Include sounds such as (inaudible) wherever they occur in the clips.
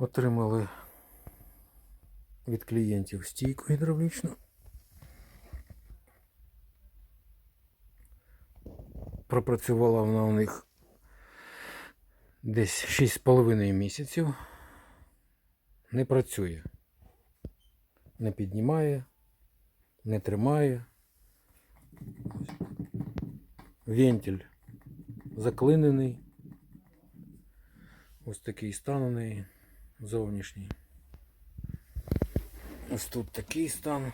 Отримали від клієнтів стійку гідравлічну. Пропрацювала вона у них десь 6,5 місяців. Не працює. Не піднімає, не тримає. Вентиль заклинений. Ось такий стан у неї зовнішній. Ось тут такий стан.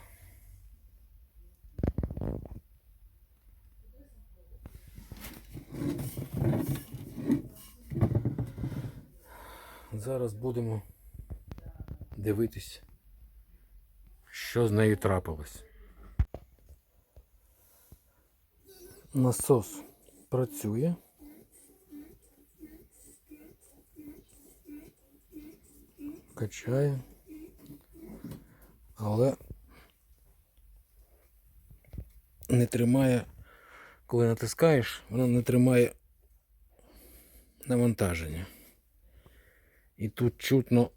Зараз будемо дивитись, що з нею трапилось. Насос працює. Качає. Але не тримає, коли натискаєш, вона не тримає навантаження. І тут чутно,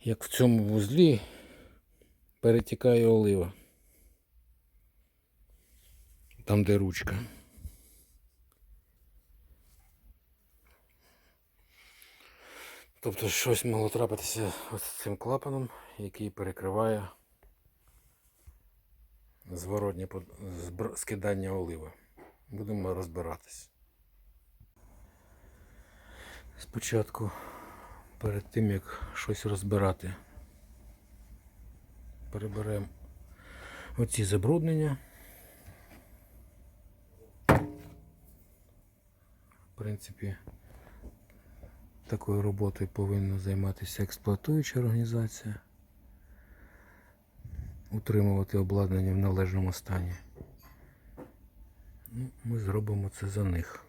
як в цьому вузлі перетікає олива. Там, де ручка. Тобто щось могло трапитися з цим клапаном, який перекриває зворотнє скидання олива. Будемо розбиратись. Спочатку, перед тим як щось розбирати, переберемо оці забруднення. В принципі, такою роботою повинна займатися експлуатуюча організація. Утримувати обладнання в належному стані. Ну, ми зробимо це за них.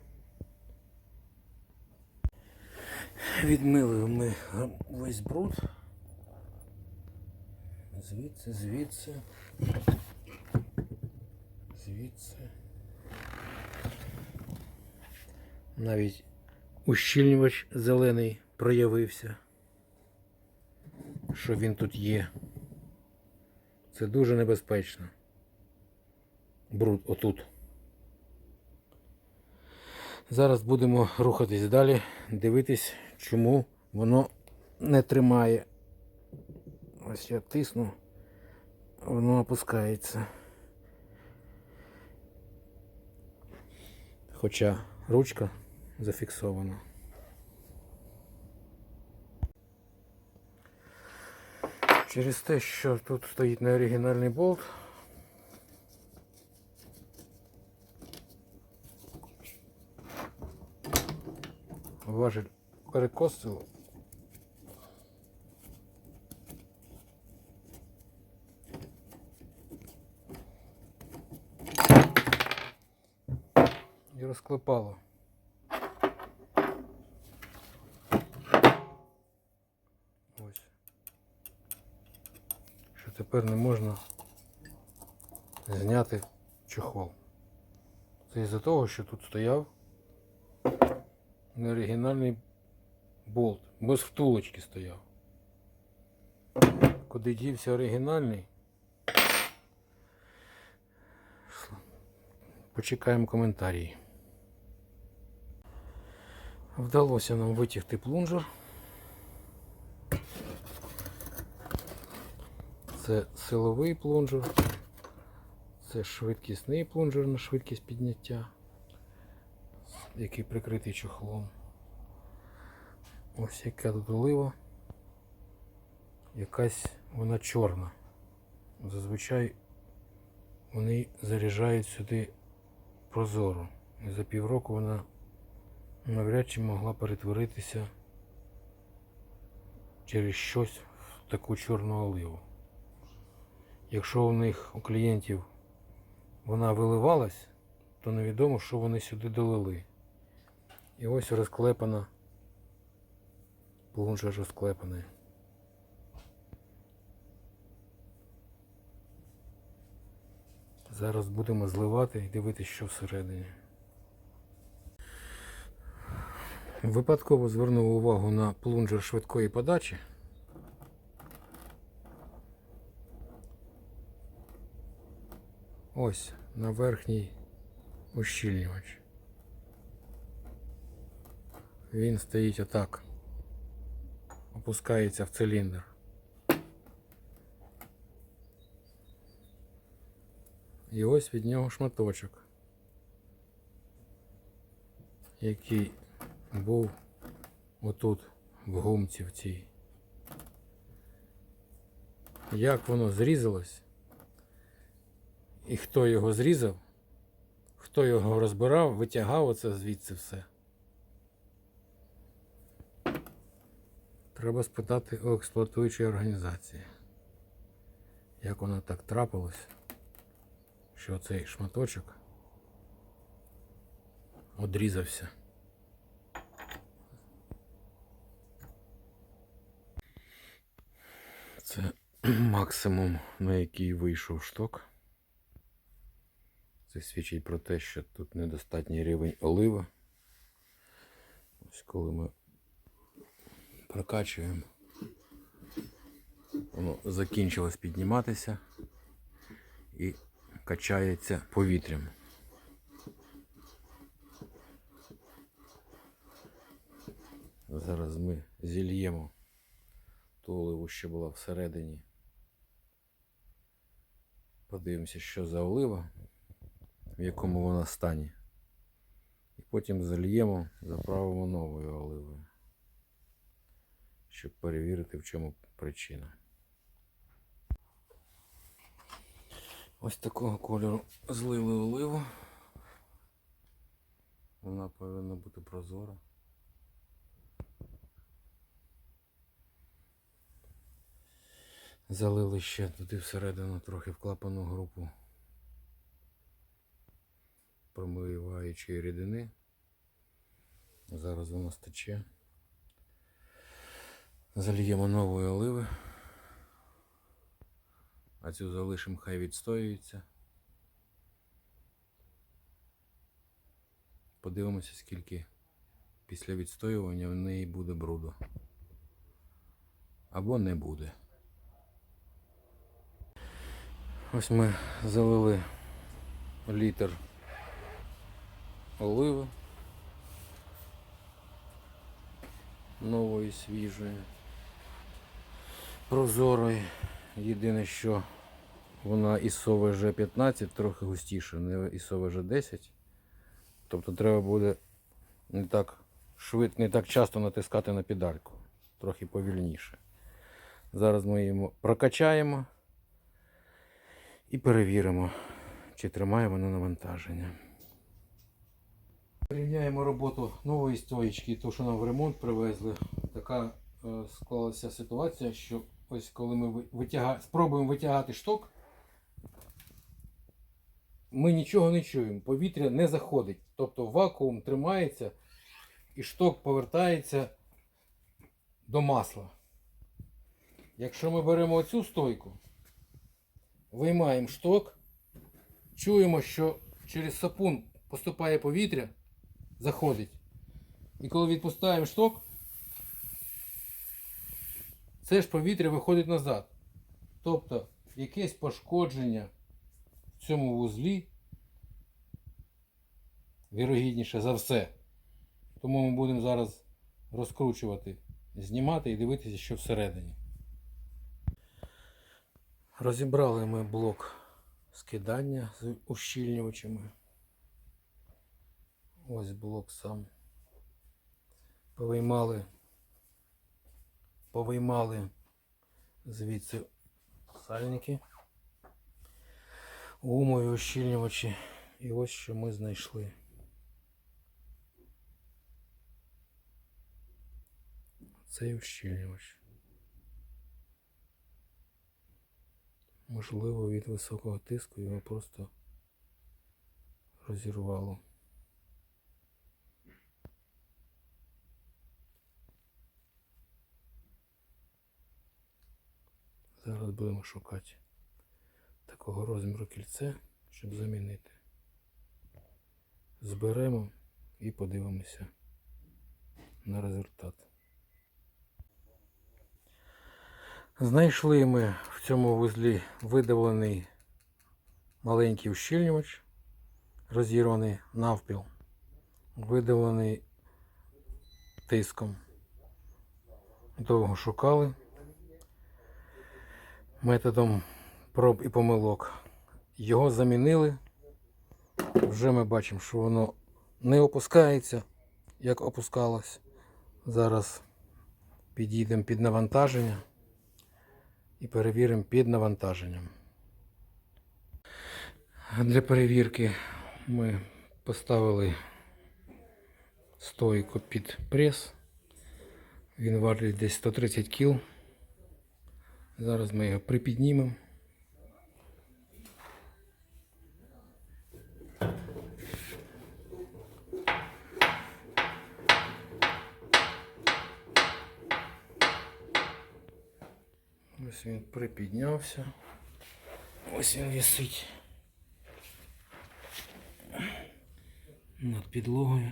Відмили ми весь бруд. Звідси, звідси. Звідси. Навіть ущільнювач зелений проявився, що він тут є. Це дуже небезпечно. Бруд отут. Зараз будемо рухатись далі, дивитись, чому воно не тримає. Ось я тисну, воно опускається. Хоча ручка зафіксована. Через те, що тут стоїть неоригінальний болт. Важель перекосило. Розклепало. Ось. Що тепер не можна зняти чохол. Це із-за того, що тут стояв неоригінальний болт. Без втулочки стояв. Куди дівся оригінальний? Почекаємо коментарі. Вдалося нам витягти плунжер. Це силовий плунжер, це швидкісний плунжер на швидкість підняття, який прикритий чохлом. Ось яка тут олива. Якась вона чорна. Зазвичай вони заряджають сюди прозору. І за півроку вона навряд чи могла перетворитися через щось в таку чорну оливу. Якщо у них у клієнтів вона виливалась, то невідомо, що вони сюди долили. І ось розклепана, плунжер розклепаний. Зараз будемо зливати і дивитися, що всередині. Випадково звернув увагу на плунжер швидкої подачі. Ось на верхній ущільнювач. Він стоїть отак. Опускається в циліндр. І ось від нього шматочок, який був отут в гумці в цій. Як воно зрізалось, і хто його зрізав, хто його розбирав, витягав оце звідси все. Треба спитати у експлуатуючої організації, як воно так трапилось, що цей шматочок одрізався. Це (clears throat) максимум, на який вийшов шток. Це свідчить про те, що тут недостатній рівень олива. Ось коли ми прокачуємо, воно закінчилось підніматися і качається повітрям. Зараз ми зільємо ту оливу, що була всередині. Подивимося, що за олива, в якому вона стані. І потім зальємо, заправимо новою оливою, щоб перевірити, в чому причина. Ось такого кольору злили оливу. Вона повинна бути прозора. Залили ще туди всередину трохи в клапану групу промиваючої рідини. Зараз воно стече. Зальємо нової оливи. А цю залишимо хай відстоюється. Подивимося, скільки після відстоювання в неї буде бруду. Або не буде. Ось ми залили літр оливи нової свіжої, прозорої. Єдине, що вона ісове вже 15, трохи густіше, не ісове вже 10. Тобто треба буде не так швидко, не так часто натискати на педальку, трохи повільніше. Зараз ми її прокачаємо і перевіримо, чи тримає воно навантаження. Порівняємо роботу нової стоїчки ту, що нам в ремонт привезли. Така е, склалася ситуація, що ось коли ми витяга... спробуємо витягати шток, ми нічого не чуємо, повітря не заходить. Тобто вакуум тримається і шток повертається до масла. Якщо ми беремо оцю стойку, виймаємо шток, чуємо, що через сапун поступає повітря, заходить. І коли відпускаємо шток, це ж повітря виходить назад. Тобто якесь пошкодження в цьому вузлі, вірогідніше за все. Тому ми будемо зараз розкручувати, знімати і дивитися, що всередині. Розібрали ми блок скидання з ущільнювачами. Ось блок сам. Повиймали, повиймали звідси сальники, гумові ущільнювачі. І ось що ми знайшли. Цей ущільнювач. Можливо, від високого тиску його просто розірвало. Зараз будемо шукати такого розміру кільце, щоб замінити. Зберемо і подивимося, на результат. Знайшли ми в цьому вузлі видавлений маленький ущільнювач, розірваний навпіл, видавлений тиском. Довго шукали методом проб і помилок. Його замінили. Вже ми бачимо, що воно не опускається, як опускалось. Зараз підійдемо під навантаження і перевіримо під навантаженням. Для перевірки ми поставили стойку під прес. Він важить десь 130 кг. Зараз ми його припіднімемо. Ось він припіднявся. Ось він висить над підлогою.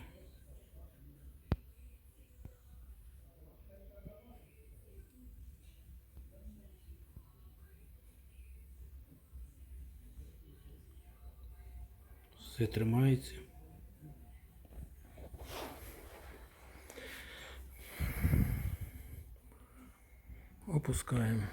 Все тримається. Опускаємо.